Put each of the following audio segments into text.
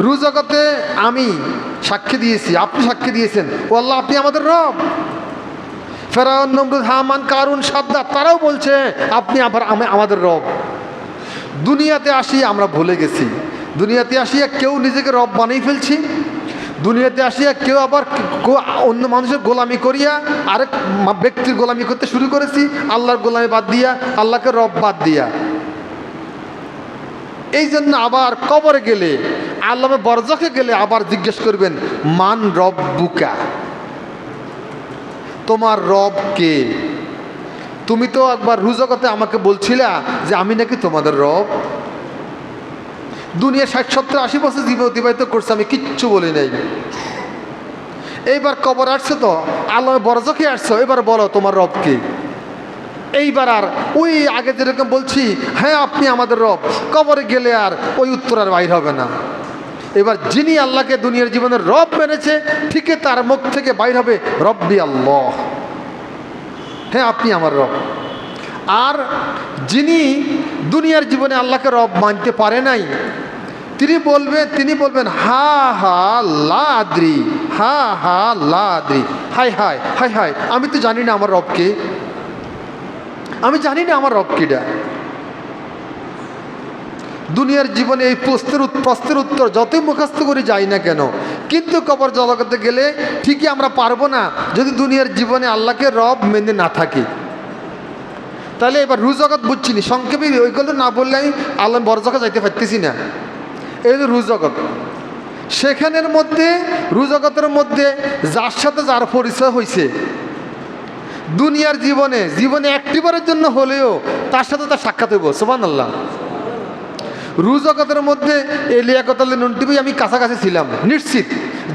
রু জগতে আমি সাক্ষী দিয়েছি, আপনি সাক্ষী দিয়েছেন। ও আল্লাহ, আপনি আমাদের রব। ফেরাউন, নমরুদ, হামান, কারুন সাদ্দা তারাও বলছে, আপনি আবার আমে- আমাদের রব। দুনিয়াতে আসি, আমরা ভুলে গেছি। দুনিয়াতে আসিয়া কেউ নিজেকে রব বানিয়ে ফেলছি। দুনিয়াতে আসিয়া কেউ আবার অন্য মানুষের গোলামি করিয়া আরেক ব্যক্তির গোলামি করতে শুরু করেছি। আল্লাহর গোলামি বাদ দিয়া, আল্লাহকে রব বাদ দিয়া। এই জন্য আবার কবরে গেলে আল্লামে বরজকে গেলে আবার জিজ্ঞেস করবেন, মান রব বুকা তোমার রব কে? তুমি তো একবার রুজগতে আমাকে বলছিলা যে আমি নাকি তোমাদের রব। দুনিয়া ষাট, সত্তর, আশি বছর জীবন অতিবাহিত করছে, আমি কিচ্ছু বলি নাই। এইবার কবর আসছে তো আল্লাহ বরজকে আসছো, এবার বলো তোমার রব কে? এইবার আর ওই আগে যেরকম বলছি হ্যাঁ আপনি আমাদের রব। কবরে গেলে আর ওই উত্তর আর বাইর হবে না। এবার যিনি আল্লাহকে দুনিয়ার জীবনের রব মেনেছে, ঠিকই তার মুখ থেকে বাইর হবে রব্বি আল্লাহ। হ্যাঁ আপনি আমার রব। আর যিনি দুনিয়ার জীবনে আল্লাহকে রব মানতে পারে নাই, তিনি বলবেন তিনি বলবেন, হা হা, লাদ্রি, হা হা, লাদ্রি। হাই হাই হাই হাই আমি তো জানি না আমার রবকে। আমি জানি না আমার রব কিটা দুনিয়ার জীবনে এই প্রশ্নের প্রশ্নের উত্তর যতই মুখস্থ করে যাই না কেন। কিন্তু কবর জগতে গেলে ঠিকই আমরা পারব না যদি দুনিয়ার জীবনে আল্লাহকে রব মেনে না থাকি। তাহলে এবার রুজগত বুঝছি নি, সংক্ষেপে ওইগুলো না বললে আমি আল্লাহ বড় জগৎ যাইতে পারতেছি না। এই হলো রুজগত সেখানের মধ্যে রুজগতের মধ্যে যার সাথে যার পরিচয় হয়েছে দুনিয়ার জীবনে জীবনে একটিবারের জন্য হলেও তার সাথে তার সাক্ষাৎ হইব সোমান আল্লাহ রুজগতের মধ্যে এই লিয়াকতাল নুনটিবি আমি কাছাকাছি ছিলাম, নিশ্চিত।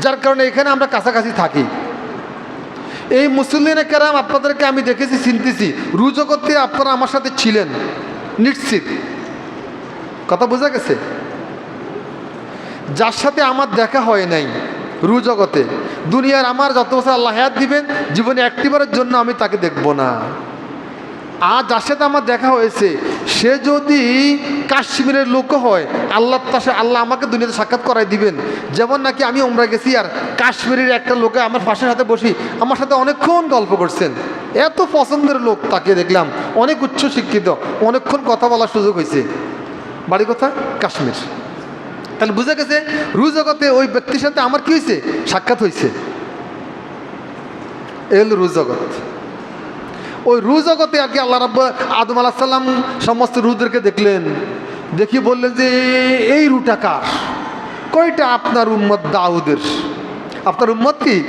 যার কারণে এখানে আমরা কাছাকাছি থাকি। এই মুসলিম কেরাম আপনাদেরকে আমি দেখেছি, চিনতেছি। রুজগতে আপনারা আমার সাথে ছিলেন, নিশ্চিত। কথা বোঝা গেছে? যার সাথে আমার দেখা হয় নাই রু জগতে দুনিয়ার আমার যত বছর আল্লাহ হায়াত দিবেন, জীবনে একটিবারের জন্য আমি তাকে দেখব না। আর যার সাথে আমার দেখা হয়েছে। সে যদি কাশ্মীরের লোক হয়, আল্লাহ তার সাথে- আল্লাহ আমাকে দুনিয়াতে সাক্ষাৎ করাই দিবেন। যেমন নাকি আমি ওমরা গেছি আর কাশ্মীরের একটা লোকে আমার পাশের সাথে বসি আমার সাথে অনেকক্ষণ গল্প করছেন। এত পছন্দের লোক তাকে দেখলাম। অনেক উচ্চ শিক্ষিত, অনেকক্ষণ কথা বলার সুযোগ হয়েছে। বাড়ি কথা কাশ্মীর। তাহলে বুঝে গেছে রু জগতে ওই ব্যক্তির সাথে আমার কি হয়েছে? সাক্ষাৎ হয়েছে। এল রু জগৎ। ওই রু জগতে আর কি আল্লাহ রাব্ব আদম আলাহ সাল্লাম সমস্ত রুদেরকে দেখলেন। দেখি বললেন যে, এই রুটা কার? কয়টা আপনার উম্মত দাউদের? আপনার উম্মত কি?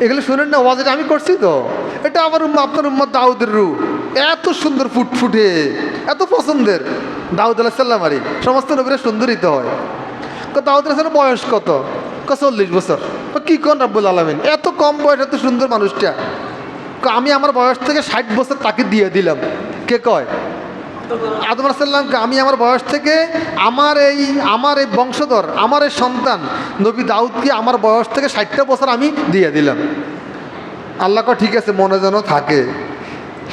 এগুলো শুনেন না ওয়াজটা আমি করছি তো। এটা আমার আপনার উম্মত দাউদের রু। এত সুন্দর ফুটফুটে এত পছন্দের। দাউদ আলাহ সাল্লাম আরই সমস্ত নবীরা সুন্দরই তো হয় দাউদ আলাহ বয়স কত? চল্লিশ বছর। কি কোন রাব্বুল আলমিন? এত কম বয়স এত সুন্দর মানুষটা। আমি আমার বয়স থেকে ষাট বছর তাকে দিয়ে দিলাম। কে কয়? আদম আলাহিসাল্লামকে আমি আমার বয়স থেকে আমার এই আমার এই বংশধর, আমার এই সন্তান, নবী দাউদকে আমার বয়স থেকে ষাটটা বছর আমি দিয়ে দিলাম। আল্লাহ কয়, ঠিক আছে, মনে যেন থাকে।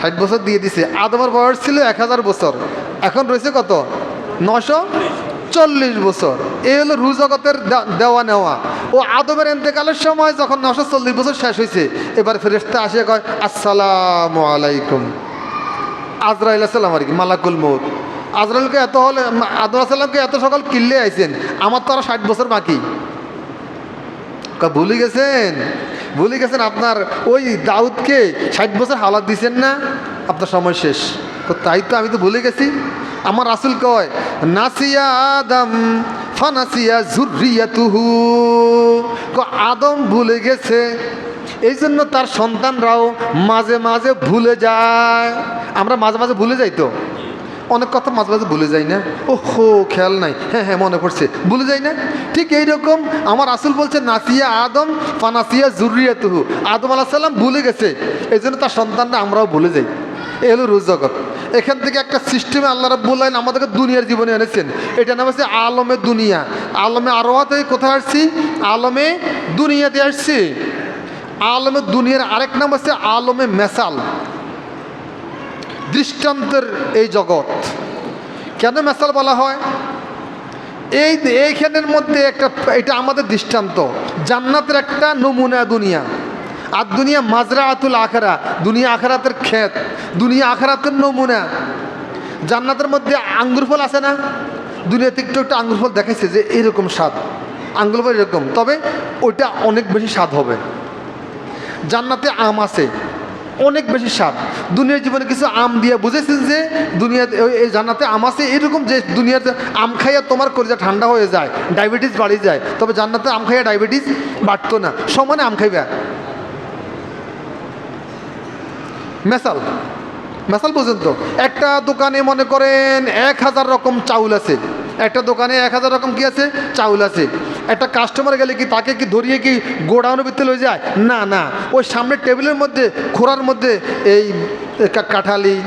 ষাট বছর দিয়ে দিছে। আদমের বয়স ছিল এক হাজার বছর। এখন রয়েছে কত? নশো চল্লিশ বছর। এই হলো রু জগতের দেওয়া নেওয়া। ও আদমের এতেকালের সময় যখন নশো চল্লিশ বছর শেষ হয়েছে, এবার ফেরেস্তা আসে কয়, আসসালামু আলাইকুম। আজরাইল সাল্লাম আর কি মালাকুল মৌত আজরাইলকে এত হলে আদম সাল্লামকে এত সকাল কিল্লে আইছেন, আমার তো আরও ষাট বছর বাকি। ভুলে গেছেন? ভুলে গেছেন আপনার ওই দাউদকে ষাট বছর হালাত দিছেন না? আপনার সময় শেষ। তো তাই তো আমি তো ভুলে গেছি। আমার রাসুল কয় নাসিয়া আদম, ফানাসিয়া ঝুরিয়া তুহু আদম ভুলে গেছে। এই জন্য তার সন্তানরাও মাঝে মাঝে ভুলে যায়। আমরা মাঝে মাঝে ভুলে যাই তো। অনেক কথা মাঝে মাঝে ভুলে যাই না। ও হো খেয়াল নাই। হ্যাঁ হ্যাঁ মনে পড়ছে। ভুলে যাই না? ঠিক এইরকম আমার আসল বলছে, নাসিয়া আদম, ফানাসিয়া জুরিয়া তুহু আদম আলাহ সাল্লাম ভুলে গেছে। এই জন্য তার সন্তানরা আমরাও ভুলে যাই। এ হলো রোজ জগৎ। এখান থেকে একটা সিস্টেমে আল্লাহ রাব্বুল্লাহ আমাদেরকে দুনিয়ার জীবনে এনেছেন। এটা নাম হচ্ছে আলমে দুনিয়া। আলমে আরোয়া থেকে কোথায় আসছি? আলমে দুনিয়াতে আসছি। আলমে দুনিয়ার আরেক নাম হচ্ছে আলমে মেসাল। দৃষ্টান্তের এই জগৎ। কেন মেসাল বলা হয়? এই এইখানের মধ্যে একটা, এটা আমাদের দৃষ্টান্ত। জান্নাতের একটা নমুনা দুনিয়া। আর দুনিয়া মাজরা আতুল আখেরা, দুনিয়া আখেরাতের ক্ষেত, দুনিয়া আখেরাতের নমুনা। জান্নাতের মধ্যে আঙ্গুর ফল আছে না? দুনিয়াতে একটু একটা আঙ্গুর ফল দেখাইছে যে এরকম স্বাদ। আঙ্গুর ফল এরকম, তবে ওইটা অনেক বেশি স্বাদ হবে। জান্নাতে আম আছে, অনেক বেশি স্বাদ। দুনিয়ার জীবনে কিছু আম দিয়ে বুঝেছেন যে দুনিয়াতে এই জান্নাতে আম আছে এরকম যে দুনিয়াতে আম খাইয়া তোমার কলিজা ঠান্ডা হয়ে যায়, ডায়াবেটিস বাড়ি যায়, তবে জান্নাতে আম খাইয়া ডায়াবেটিস বাড়তো না। সমানে আম খাইবা। মেসাল মেসাল পর্যন্ত। একটা দোকানে মনে করেন এক হাজার রকম চাউল আছে। একটা দোকানে এক হাজার রকম কি আছে? চাউল আছে। একটা কাস্টমার গেলে কি তাকে কি ধরিয়ে কি গোডাউনের ভিতরে লয়ে যায়? না না। ওই সামনের টেবিলের মধ্যে, খোরার মধ্যে এই কাঁঠালি,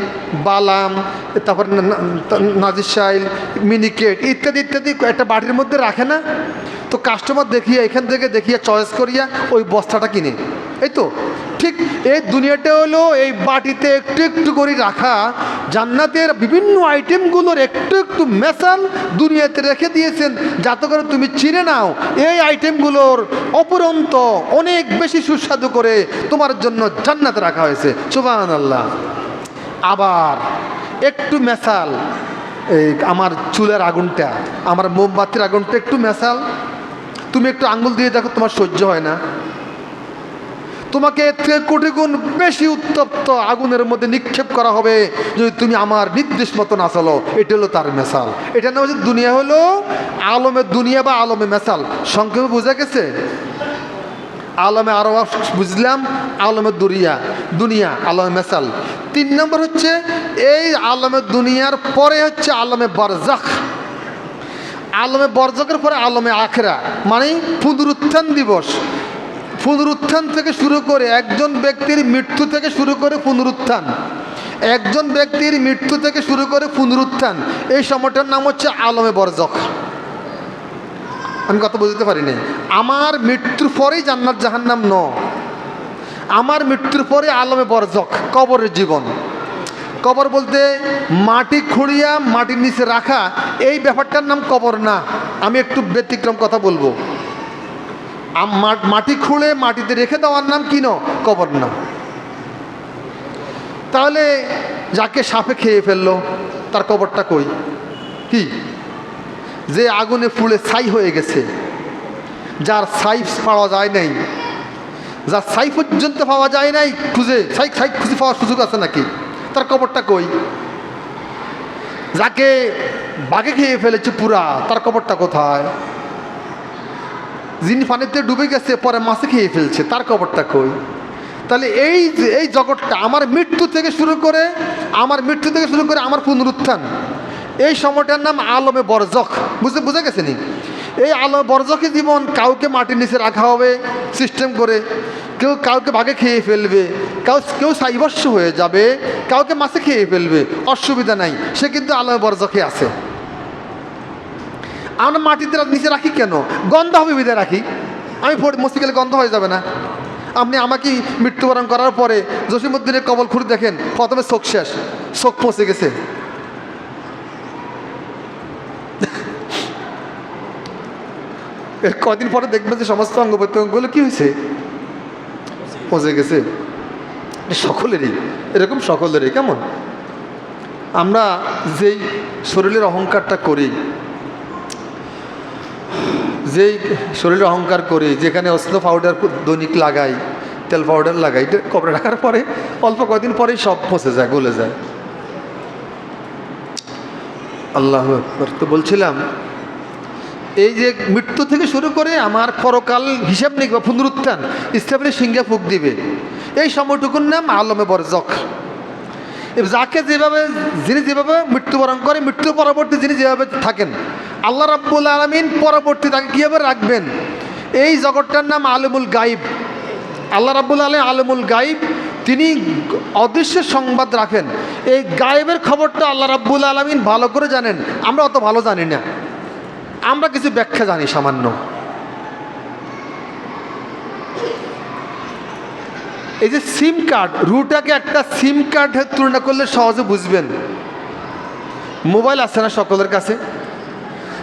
বালাম, তারপর নাজির মিনিকেট ইত্যাদি ইত্যাদি একটা বাড়ির মধ্যে রাখে না? তো কাস্টমার দেখিয়ে, এখান থেকে দেখিয়ে চয়েস করিয়া ওই বস্তাটা কিনে। এই তো? ঠিক এই দুনিয়াটা হলো এই বাটিতে একটু একটু করে রাখা, জান্নাতের বিভিন্ন আইটেমগুলোর একটু একটু মেশাল দুনিয়াতে রেখে দিয়েছেন, যাতে করে তুমি চিনে নাও এই আইটেমগুলোর অপরন্ত অনেক বেশি সুস্বাদু করে তোমার জন্য জান্নাতে রাখা হয়েছে। সুবাহ আল্লাহ আবার একটু মেশাল, এই আমার চুলের আগুনটা, আমার মোমবাতির আগুনটা একটু মেশাল। তুমি একটু আঙ্গুল দিয়ে দেখো, তোমার সহ্য হয় না। তোমাকে কোটি গুণ বেশি উত্তপ্ত আগুনের মধ্যে নিক্ষেপ করা হবে যদি তুমি আমার নির্দেশ মতো না চলো। এটা হলো তার মেশাল এটা না হচ্ছে দুনিয়া হলো আলমের দুনিয়া বা আলমে মেশাল সংক্ষেপে বোঝা গেছে? আলমে আরও বুঝলাম আলমের দুরিয়া, দুনিয়া, আলমে মেশাল তিন নম্বর হচ্ছে, এই আলমের দুনিয়ার পরে হচ্ছে আলমে বারজাখ। আলমে বর্জকের পরে আলমে আখেরা। মানে পুনরুত্থান দিবস। পুনরুত্থান থেকে শুরু করে একজন ব্যক্তির মৃত্যু থেকে শুরু করে পুনরুত্থান। একজন ব্যক্তির মৃত্যু থেকে শুরু করে পুনরুত্থান। এই সময়টার নাম হচ্ছে আলমে বর্জক আমি কথা বুঝতে পারিনি। আমার মৃত্যুর পরেই জান্নাত জাহান্নাম ন। আমার মৃত্যুর পরে আলমে বর্জক কবরের জীবন। কবর বলতে মাটি খুঁড়িয়া মাটির নিচে রাখা, এই ব্যাপারটার নাম কবর না। আমি একটু ব্যতিক্রম কথা বলব। মাটি খুঁড়ে মাটিতে রেখে দেওয়ার নাম কি ন? কবর না তাহলে যাকে সাপে খেয়ে ফেলল, তার কবরটা কই? কি? যে আগুনে ফুলে ছাই হয়ে গেছে, যার ছাই পাওয়া যায় নাই, যার ছাই পর্যন্ত পাওয়া যায় নাই, খুঁজে ছাই ছাই খুঁজে পাওয়ার সুযোগ আছে নাকি? তার কবরটা কই? যাকে বাঘে খেয়ে ফেলেছে পুরা, তার কবরটা কোথায়? যিনি পানিতে ডুবে গেছে, পরে মাছে খেয়ে ফেলছে, তার কবরটা কই? তাহলে এই এই জগৎটা আমার মৃত্যু থেকে শুরু করে, আমার মৃত্যু থেকে শুরু করে আমার পুনরুত্থান। এই সময়টার নাম আলমে বরজক বুঝতে বুঝে গেছে নি? এই আলমে বরজকে জীবন কাউকে মাটির নিচে রাখা হবে সিস্টেম করে, কেউ কাউকে ভাগে খেয়ে ফেলবে, কাউ, কেউ সাইবস্য হয়ে যাবে, কাউকে মাছে খেয়ে ফেলবে, অসুবিধা নাই, সে কিন্তু আলমে বরজকে আছে। আমরা মাটিতে নিচে রাখি কেন? গন্ধ হবে বিদায় রাখি। আমি মস্তি গেলে গন্ধ হয়ে যাবে না। আপনি আমাকে মৃত্যুবরণ করার পরে জসিমুদ্দিনের কবল খুঁড়ি দেখেন, প্রথমে শোক শেষ, শোক পচে গেছে। এর কদিন পরে দেখবেন যে সমস্ত অঙ্গ প্রত্যঙ্গগুলো কী হয়েছে? পচে গেছে। সকলেরই, এরকম সকলেরই, কেমন? আমরা যেই শরীরের অহংকারটা করি যেই শরীরে অহংকার করি, যেখানে অস্ত্র পাউডার দৈনিক লাগাই, তেল পাউডার লাগাই কবরে রাখার পরে অল্প কয়েকদিন পরেই সব পচে যায়, গলে যায়। আল্লাহ তো বলছিলাম, এই যে মৃত্যু থেকে শুরু করে আমার পরকাল হিসাব নেই বা পুনরুত্থান ইসলামের সিংহে ফুক দিবে। এই সময়টুকুর নাম আলমে বরজক। যাকে যেভাবে, যিনি যেভাবে মৃত্যুবরণ করে মৃত্যু পরবর্তী যিনি যেভাবে থাকেন আল্লাহ রাব্বুল আলমিন পরবর্তী তাকে কীভাবে রাখবেন? এই জগৎটার নাম আলমুল গাইব আল্লাহ রাব্বুল আলম আলমুল গাইব তিনি অদৃশ্য সংবাদ রাখেন। এই গায়েবের খবরটা আল্লাহ রাব্বুল আলমিন ভালো করে জানেন। আমরা অত ভালো জানি না। আমরা কিছু ব্যাখ্যা জানি সামান্য। এই যে সিম কার্ড, রুটাকে একটা সিম কার্ডের তুলনা করলে সহজে বুঝবেন। মোবাইল আছে না সকলের কাছে?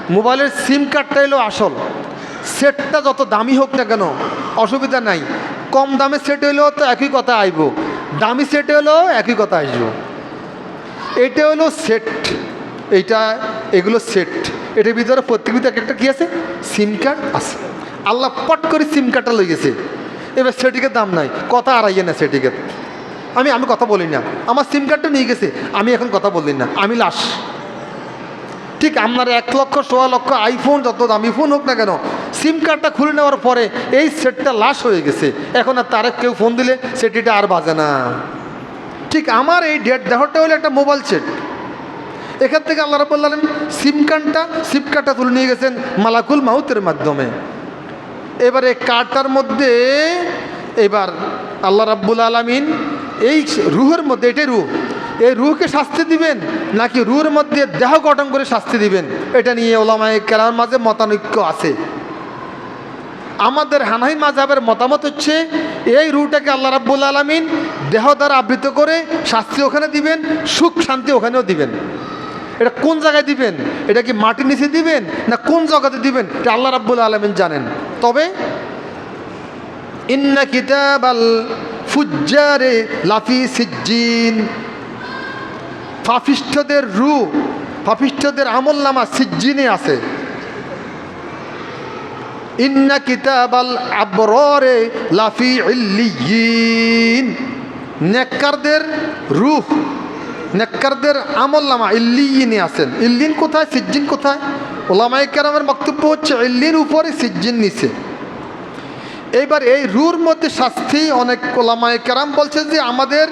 মোবাইলের সিম কার্ডটা এলো আসল। সেটটা যত দামি হোক না কেন, অসুবিধা নাই। কম দামে সেট হইলেও তো একই কথা আইব। দামি সেট হলেও একই কথা আসব। এটা হলো সেট। এইটা, এগুলো সেট। এটার ভিতরে প্রত্যেক ভিতরে এক একটা কী আছে? সিম কার্ড আছে। আল্লাহ পট করে সিম কার্ডটা লই গেছে। এবার সেটিকে দাম নাই। কথা আড়াইয়ে না সেটিকে। আমি আমি কথা বলি না। আমার সিম কার্ডটা নিয়ে গেছে। আমি এখন কথা বলি না। আমি লাশ। ঠিক আপনার এক লক্ষ, সোয়া লক্ষ আইফোন যত দামি ফোন হোক না কেন সিম কার্ডটা খুলে নেওয়ার পরে এই সেটটা লাশ হয়ে গেছে। এখন আর তারে কেউ ফোন দিলে সেটিটা আর বাজে না। ঠিক আমার এই ডেট দেহটা হলো একটা মোবাইল সেট এখান থেকে আল্লাহ রাব্বুল আলামিন সিম কার্ডটা সিম কার্ডটা তুলে নিয়ে গেছেন মালাকুল মাউতের মাধ্যমে। এবারে কার্ডটার মধ্যে এবার আল্লাহ রাব্বুল আলামিন এই রুহের মধ্যে, এটাই রুহ। এই রুহকে শাস্তি দিবেন নাকি রুহের মধ্যে দেহ গঠন করে শাস্তি দিবেন? এটা নিয়ে ওলামায় কেরার মাঝে মতানৈক্য আছে। আমাদের হানাহি মাঝাবের মতামত হচ্ছে, এই রুটাকে আল্লাহ রাব্বুল আলমিন দেহ দ্বারা আবৃত করে শাস্তি ওখানে দিবেন, সুখ শান্তি ওখানেও দিবেন। এটা কোন জায়গায় দিবেন? এটা কি মাটির নিচে দিবেন না কোন জায়গাতে দিবেন? এটা আল্লাহ রাব্বুল আলমিন জানেন। তবে ইন্না কিতাব আল ফুজ্জারে লাফি সিজ্জিন। ফাফিষ্ঠদের রু ফাফিষ্ঠদের আমল নামা সিজ্জিনে আছে। ইন্না কিতাবাল আবররে লাফি ইল্লিয়িন। নেককারদের রূহ নেককারদের আমল নামা ইল্লিয়িনে আছেন। ইল্লিন কোথায়? সিজ্জিন কোথায়? ওলামাই কেরামের বক্তব্য হচ্ছে ইল্লিন উপরে সিজ্জিন নিচে। এইবার এই রুর মধ্যে শাস্তি অনেক ওলামায় কেরাম বলছে যে আমাদের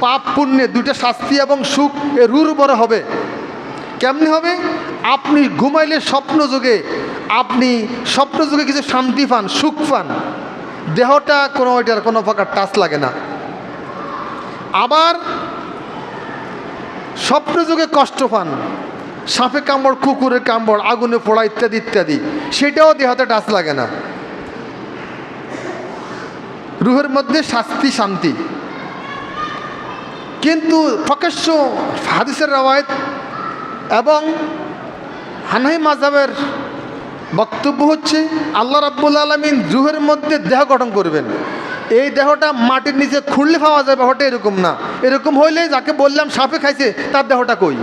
পাপ পুণ্যে দুটো শাস্তি এবং সুখ এ রুর উপরে হবে। কেমনি হবে? আপনি ঘুমাইলে স্বপ্ন যুগে আপনি স্বপ্ন যুগে কিছু শান্তি পান, সুখ পান। দেহটা কোনো ওইটার কোনো প্রকার টাচ লাগে না। আবার স্বপ্ন যুগে কষ্ট পান, সাপে কামড়, কুকুরের কামড়, আগুনে পোড়া ইত্যাদি ইত্যাদি। সেটাও দেহতে টাচ লাগে না। রুহের মধ্যে শাস্তি, শান্তি। কিন্তু প্রকাশ্য হাদিসের রবায়ত এবং হানাহি মাজাবের বক্তব্য হচ্ছে, আল্লাহ রাব্বুল আলমিন রুহের মধ্যে দেহ গঠন করবেন। এই দেহটা মাটির নিচে খুঁড়লে পাওয়া যাবে হটে এরকম না। এরকম হইলে যাকে বললাম সাপে খাইছে, তার দেহটা কই?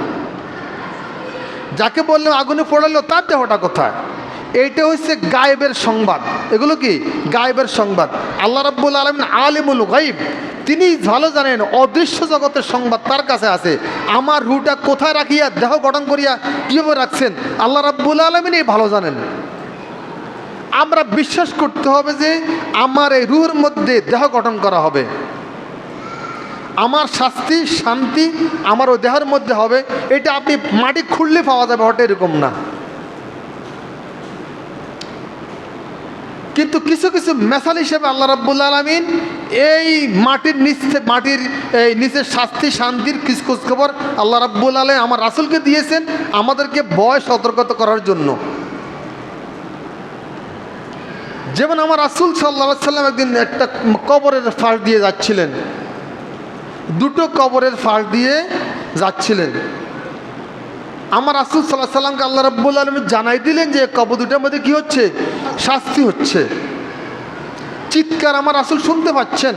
যাকে বললাম আগুনে পড়ালো, তার দেহটা কোথায়? এইটা হচ্ছে গায়েবের সংবাদ। এগুলো কি? গায়েবের সংবাদ। আল্লাহ রাব্বুল আলমিন আলিমুল গাইব তিনি ভালো জানেন, অদৃশ্য জগতের সংবাদ তার কাছে আছে। আমার রুটা কোথায় রাখিয়া, দেহ গঠন করিয়া কীভাবে রাখছেন? আল্লাহ রাব্বুল আলমিনই ভালো জানেন। আমরা বিশ্বাস করতে হবে যে, আমার এই রুহের মধ্যে দেহ গঠন করা হবে। আমার শাস্তি, শান্তি আমার ওই দেহের মধ্যে হবে। এটা আপনি মাটি খুললে পাওয়া যাবে হটে এরকম না। কিন্তু কিছু কিছু মেসাল হিসেবে আল্লাহ রাব্বুল আলমিন এই মাটির নিচে মাটির এই নিচের শাস্তি, শান্তির কিছু খোঁজখবর আল্লাহ রাব্বুল আলম আমার রাসুলকে দিয়েছেন আমাদেরকে ভয় সতর্কতা করার জন্য। যেমন আমার রাসুল সাল্লা সাল্লাম একদিন একটা কবরের ফাঁস দিয়ে যাচ্ছিলেন। দুটো কবরের ফাঁস দিয়ে যাচ্ছিলেন। আমার রাসুল সাল্লাহ সাল্লামকে আল্লাহ রাব্বুল আলমী জানাই দিলেন যে কব দুটার মধ্যে কী হচ্ছে? শাস্তি হচ্ছে। চিৎকার আমার রাসুল শুনতে পাচ্ছেন।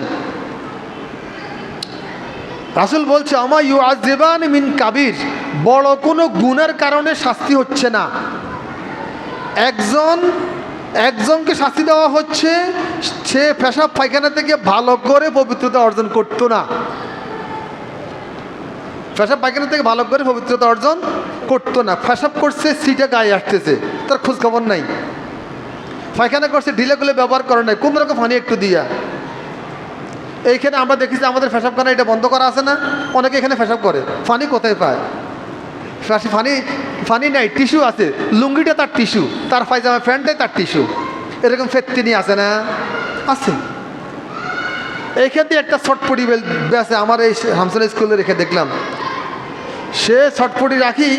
রাসুল বলছে আমার ইউ আজেবান মিন কাবির। বড় কোনো গুণের কারণে শাস্তি হচ্ছে না। একজন, একজনকে শাস্তি দেওয়া হচ্ছে, সে পেশাব পায়খানা থেকে ভালো করে পবিত্রতা অর্জন করতো না। পেশাব পায়খানা থেকে ভালো করে পবিত্রতা অর্জন করতো না। পেশাব করছে, সিটে গায়ে আসতেছে, তার খোঁজ খবর নাই। পায়খানা করছে ঢিলেগুলো ব্যবহার করে নাই কোন রকম ফানি একটু দিয়া। এইখানে আমরা দেখেছি আমাদের পেশাবখানা এটা বন্ধ করা আছে না, অনেকে এখানে পেশাব করে। ফানি কোথায় পায়? ফানি ফানি নাই, টিস্যু আছে। লুঙ্গিটা তার টিস্যু, তার পায়জামা প্যান্টটাই তার টিস্যু। এরকম ফেত্তিনি আছে না? আছে। এইখানে একটা ছটপটি বেছে আমার এই হামসান স্কুলে রেখে দেখলাম। সে ছটপটি রাখি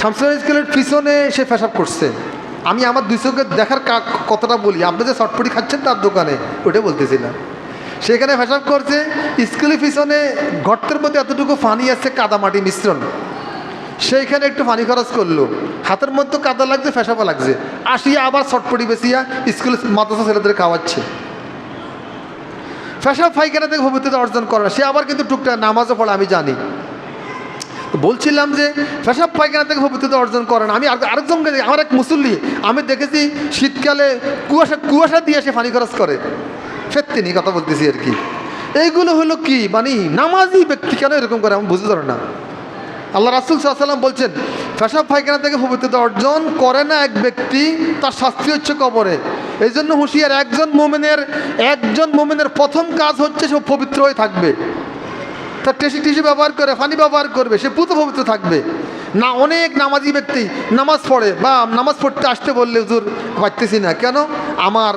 শামসুল স্কুলের পিছনে সে পেশাব করছে। আমি আমার দুই চোখে দেখার কথাটা বলি, আপনি যে ছটপটি খাচ্ছেন তার দোকানে ওটা বলতেছিলাম সেখানে পেশাব করছে, স্কুলের পিছনে গর্তের মধ্যে এতটুকু পানি আছে কাদামাটি মিশ্রণ। সেইখানে একটু পানি খরচ করল, হাতের মধ্যে কাদা লাগছে ফেসাপা লাগছে। আসিয়া আবার চটপটি বেসিয়া স্কুলে মাদ্রাসা ছেলেদের খাওয়াচ্ছে। ফেসাব ফাইখানা থেকে পবিত্রতা অর্জন করে। সে আবার কিন্তু টুকটাক নামাজও পড়ে, আমি জানি। বলছিলাম যে পেশাব পায়খানা থেকে পবিত্রতা অর্জন করে না আমি আর- আরেকজনকে আমার এক মুসল্লি, আমি দেখেছি শীতকালে কুয়াশা কুয়াশা দিয়ে সে পানি খরচ করে। নেই কথা বলতেছি আর কি। এইগুলো হলো কি? মানে নামাজি ব্যক্তি কেন এরকম করে? আমি বুঝতে পারি না। আল্লাহ রাসুল সাল্লাম বলছেন পেশাব পায়খানা থেকে পবিত্রতা অর্জন করে না এক ব্যক্তি, তার শাস্তি হচ্ছে কবরে। এই জন্য হুঁশিয়ার একজন মোমেনের একজন মোমেনের প্রথম কাজ হচ্ছে সে পবিত্র হয়ে থাকবে। তার টেসি টিসি ব্যবহার করে, ফানি ব্যবহার করবে, সে পুত পবিত্র থাকবে। না অনেক নামাজি ব্যক্তি নামাজ পড়ে বা নামাজ পড়তে আসতে বললে, হুজুর, পারতেছি না। কেন? আমার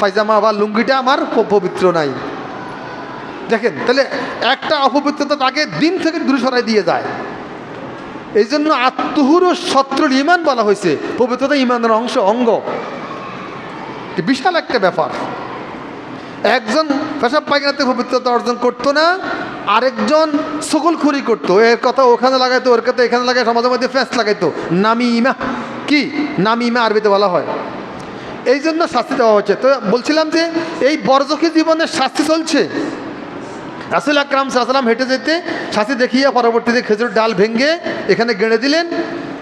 পায়জামা বা লুঙ্গিটা আমার পবিত্র নাই। দেখেন, তাহলে একটা অপবিত্রতা তাকে দিন থেকে দূরে সরাই দিয়ে যায়। এই জন্য আত্মহুর ও ইমান বলা হয়েছে। পবিত্রতা ইমানের অংশ, অঙ্গ। বিশাল একটা ব্যাপার। একজন পেশাব পায়খানাতে পবিত্রতা অর্জন করতো না আরেকজন সকলখুরি করতো, এর কথা ওখানে লাগাইতো, ওর কথা এখানে লাগাই সমাজের মধ্যে ফ্যাঁস লাগাইতো। নামি ইমা কি? নামি ইমা আরবিতে বলা হয়। এই জন্য শাস্তি দেওয়া হচ্ছে। তো বলছিলাম যে, এই বরজখী জীবনের শাস্তি চলছে? রাসুল আকরাম সাল্লাম হেঁটে যেতে শাস্তি দেখিয়ে পরবর্তীতে খেজুর ডাল ভেঙে এখানে গেড়ে দিলেন।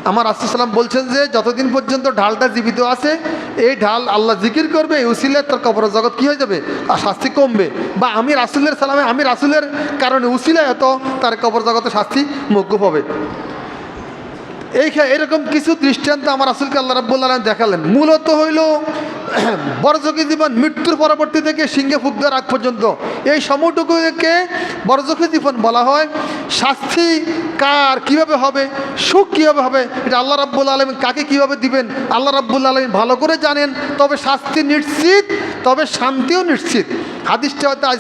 আমার রাসুসাল্লাম বলছেন যে, যতদিন পর্যন্ত ঢালটা জীবিত আছে, এই ঢাল আল্লাহ জিকির করবে, এই উসিলের তার কবর জগৎ কী হয়ে যাবে? আর শাস্তি কমবে। বা আমি রাসুলের সালামে, আমি রাসুলের কারণে উসিলে হয়তো তার কবর জগতে শাস্তি মকুব হবে। এই এরকম কিছু দৃষ্টান্ত আমার আসলকে আল্লাহ রাব্বুল আলম দেখালেন। মূলত হইল বরজকি জীবন, মৃত্যুর পরবর্তী থেকে সিংহে ফুক দেওয়ার আগ পর্যন্ত। এই সময়টুকুকে বরজকি জীবন বলা হয়। শাস্তি কার, কীভাবে হবে, সুখ কীভাবে হবে, এটা আল্লাহ রাব্বুল আলম কাকে কীভাবে দিবেন, আল্লাহ রাব্বুল আলম ভালো করে জানেন। তবে শাস্তি নিশ্চিত, তবে শান্তিও নিশ্চিত। হাদিসটা হয়তো আজ